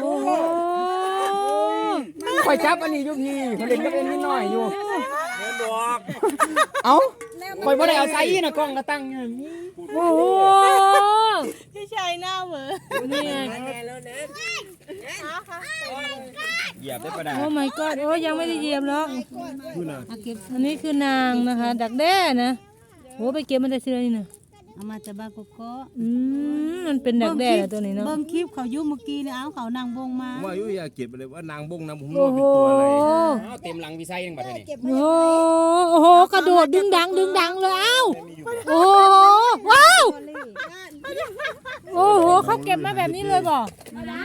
โอ้โหข่อยจับอันนี้อยู่พี่เขาเล่นกับเอ็นนิดหน่อยอยู่ เงินดอกเอ้าข่อยบ่ได้เอาใส่น่ะกล้องก็ตั้งอยู่นี่โอ้โหพี่ชายหน้าเหมือนนี่ไงเหยียบได้ปะดาโอ้ my god โอ้ยังไม่ได้เหยียบหรอกคุณน่ะอะเก็บอันนี้คือนางนะคะ ดักแด้นะโอ้ไปเก็บมันได้เสื้อนี่นะ เอามาจากบ้านกกอกอืมมันเป็นดักแด้เหรอตัวนี้เนาะ เบิ่งคลิปเขายุ่เมื่อกี้เนี่ยเอาเขานางบงมาว่ายุอยากเก็บเลยว่านางบงนางผมโอ้ว่าโหเป็นตัวอะไรอ้าวเต็มหลังวีไซยังบัดนี้โอ้โหโอ้โห กระโดดดึงดังดึงดังเลยเอ้าโอ้โหว้าวโอ้โหเขาเก็บมาแบบนี้เลยบ่นะ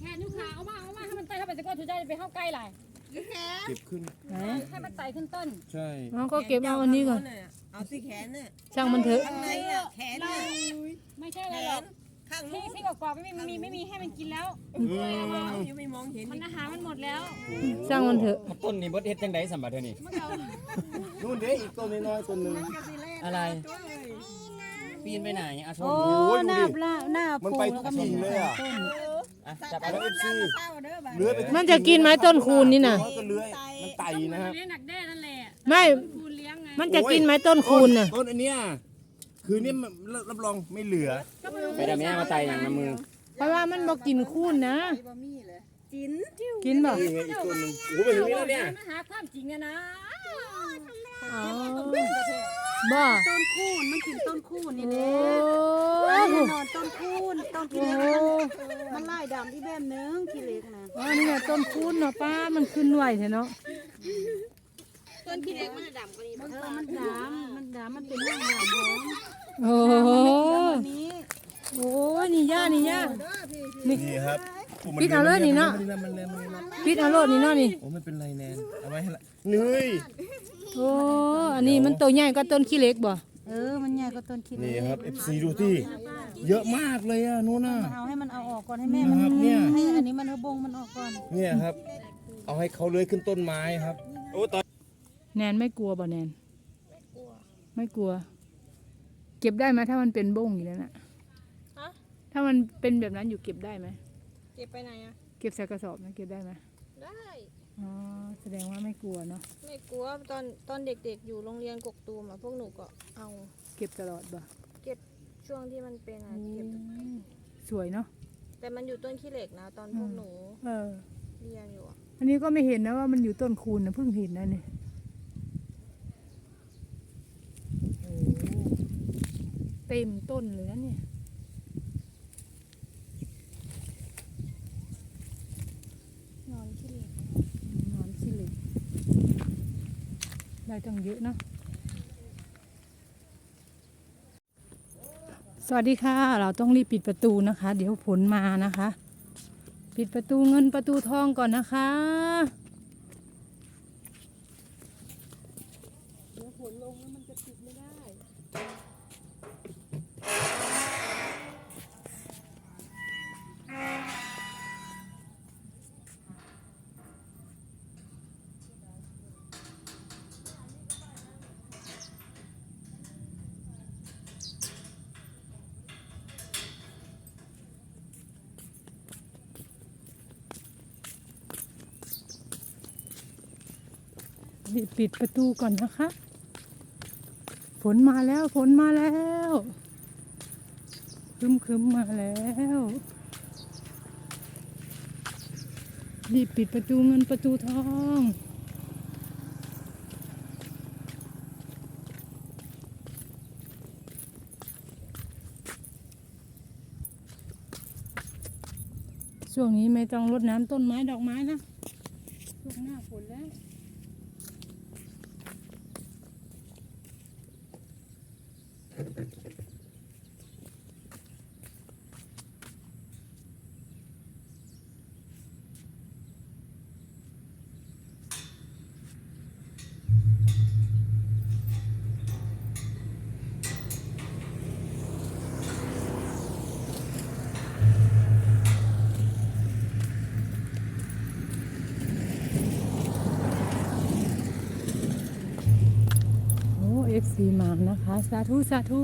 แขนนิ้วขาเอามาเอามาให้มันไต่เข้าไปตะก้อนถูใจไปเข้าใกล้หลาย เก็บขึ้นให้มันไต่ขึ้นต้นใช่ น้องก็เก็บเอาอันนี้ก่อน เอาที่แขนน่ะช่างมันเถอะ ข้างในน่ะแขนน่ะไม่ใช่อะไรหรอกข้างพี่นู้นพี่กอกๆไม่มีไม่มีไม่มีให้มันกินแล้วยังไม่มองเห็นมันอาหารมันหมดแล้วช่างมันเถอะ ต้นนี้เบิดเฮ็ดจังได๋สำบัดเท่านี้นู่นเด้อีกตัวน้อยๆตัวหนึง อะไร ปีนไปไหนอะชมโอ้หน้าปลาหน้ามันปูไปแล้วทุก็กมีสิ่งเลยอะ อะจับแล้เอาวเอฟซีเลื้อยไปทุกมันจะกินไหมต้นคูณนี่น่ะ มันก็เลื้อยมันไต่นะครับเลี้ยงหนักแด้นั่นแหละไม่ คูณเลี้ยงไงมันจะกินไหมต้นคูณน่ะ ต้นอันเนี้ยคือเนี่ยมันรับรองไม่เหลือ ไปดาแม่มาไต่อย่างน้ำมือ เพราะว่ามันบอกกินคูณนะ จินกินบ่ นี่ไงอีกตัวหนึงโอ้โหเป็นอย่างนี้แล้วเนี่ย มันหาความจริงอะนะ อ๋อบ่ต้นคูนมันกินต้นคูนนี่โอ้เด้โหนอนต้นคูนต้นขี้โอ้เหล็กโหมันมันไล่ดำที่แบบนึงขี้เหล็กนะอ๋อนี่ไงต้นคูณเนาะป้ามันขึ้นไหวเถอะเนาะต้นขี้เหล็กมันดำกว่านี้เออมันดำมันดำมันเป็นเรื่องดำของโอ้โหวันนี้โอ้ยนี่ย่านี่ย่านี่ครับ ปิดเอาเลยนี่เนาะมันเลยมันเลยมันเลยปิดเอาโลดนี่เนาะนี่ โอ้ไม่เป็นไรแนนเอาไว้ให้ละเนื้ยโอ้ อันนี้มันตัวใหญ่ก็ต้นขี้เหล็กบ่เออ มันใหญ่กว่าต้นขี้เหล็นี่กครับ FC ดูที่เยอะมากเลยอะนู้นน่ะ เอาให้มันเอาออกก่อนให้แม่มันนะครับเนี่ย ให้อันนี้มันเอาบงมันออกก่อน เนี่ยครับ เอาให้เขาเลื้อยขึ้นต้นไม้ครับ โอ้ตอนแนนไม่กลัวบ่แนน ไม่กลัว เก็บได้ไหมถ้ามันเป็นบ้งอยู่แล้วน่ะถ้ามันเป็นแบบนั้นอยู่เก็บได้ไหมเก็บไปไหนอะเก็บใส่กระสอบนะเก็บได้ไหมได้อ๋อแสดงว่าไม่กลัวเนาะไม่กลัวตอนตอนเด็กๆ อยู่โรงเรียนกกตูมอะพวกหนูก็เอา เก็บตลอดบ่เก็บช่วงที่มันเป็นอะเก็บสวยเนาะแต่มันอยู่ต้นขี้เหล็กนะ ตอนพวกหนูเออเรียนอยู่อะอันนี้ก็ไม่เห็นนะว่ามันอยู่ต้นคูณนะเพิ่งเห็นนะเนี่ยโอ้เต็มต้นเลยนะเนี่ย นอนขี้เหล็กนอนขี้เหล็กได้ตั้งเยอะเนาะสวัสดีค่ะ เราต้องรีบปิดประตูนะคะ เดี๋ยวผลมานะคะ ปิดประตูเงินประตูทองก่อนนะคะ รีบปิดประตูก่อนนะคะ ฝนมาแล้วฝนมาแล้วคึมคึมมาแล้วรีบปิดประตูเงินประตูทองช่วงนี้ไม่ต้องรดน้ำต้นไม้ดอกไม้นะช่วงหน้าฝนแล้ว FC มานะคะ สาธุ สาธุ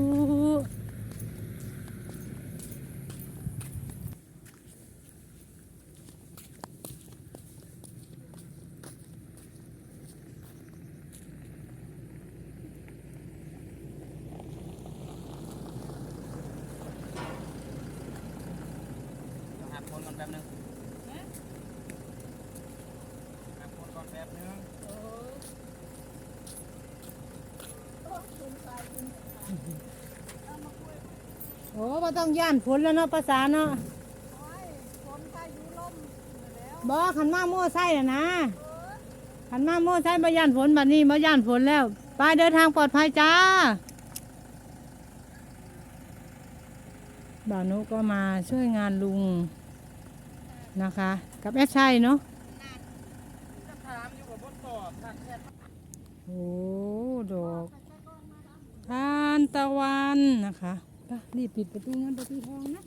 คนกันแป๊บนึง อ้บ่ต้องย่านฝนแล้วเนาะภาษาเนาะบ่ขันมาโม่ไส้น่ะนะขันมาโม่ไส้บ่ย่านฝนบัดนี้บ่ย่านฝนแล้ว ไปเดินทางปลอดภัยจ้าบ่าวนุก็มาช่วยงานลุงนะคะ กับแอชัยเนาะโอ้ดอกทานตะวันนะคะ รีบปิดประตูเงินประตูทองนะ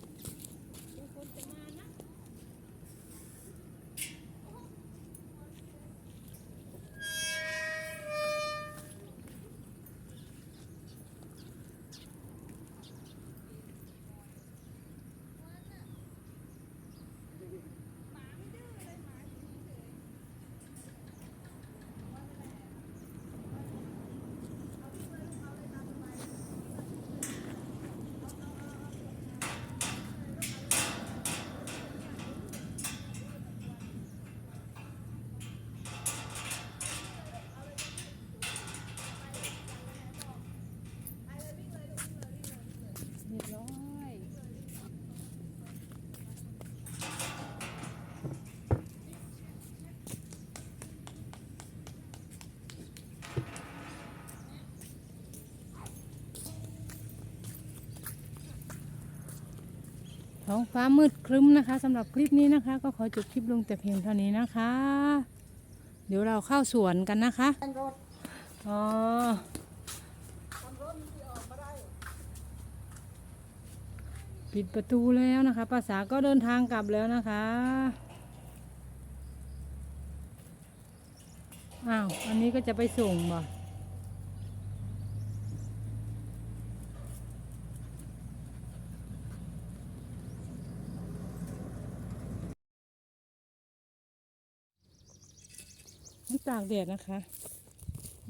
ท้องฟ้ามืดครึ้มนะคะสำหรับคลิปนี้นะคะ ก็ขอจบคลิปลงแต่เพียงเท่านี้นะคะ เดี๋ยวเราเข้าสวนกันนะคะอ๋อปิดประตูแล้วนะคะภาษาก็เดินทางกลับแล้วนะคะอ้าวอันนี้ก็จะไปส่งบ่ ตากแดดนะคะ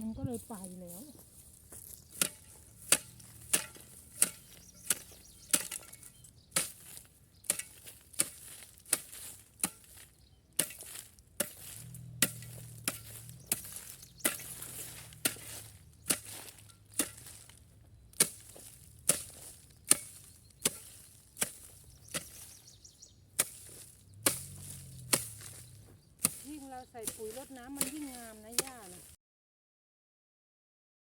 มันก็เลยไปแล้ว ใส่ปุ๋ยรดน้ำมันยิ่งงามนะย่านะ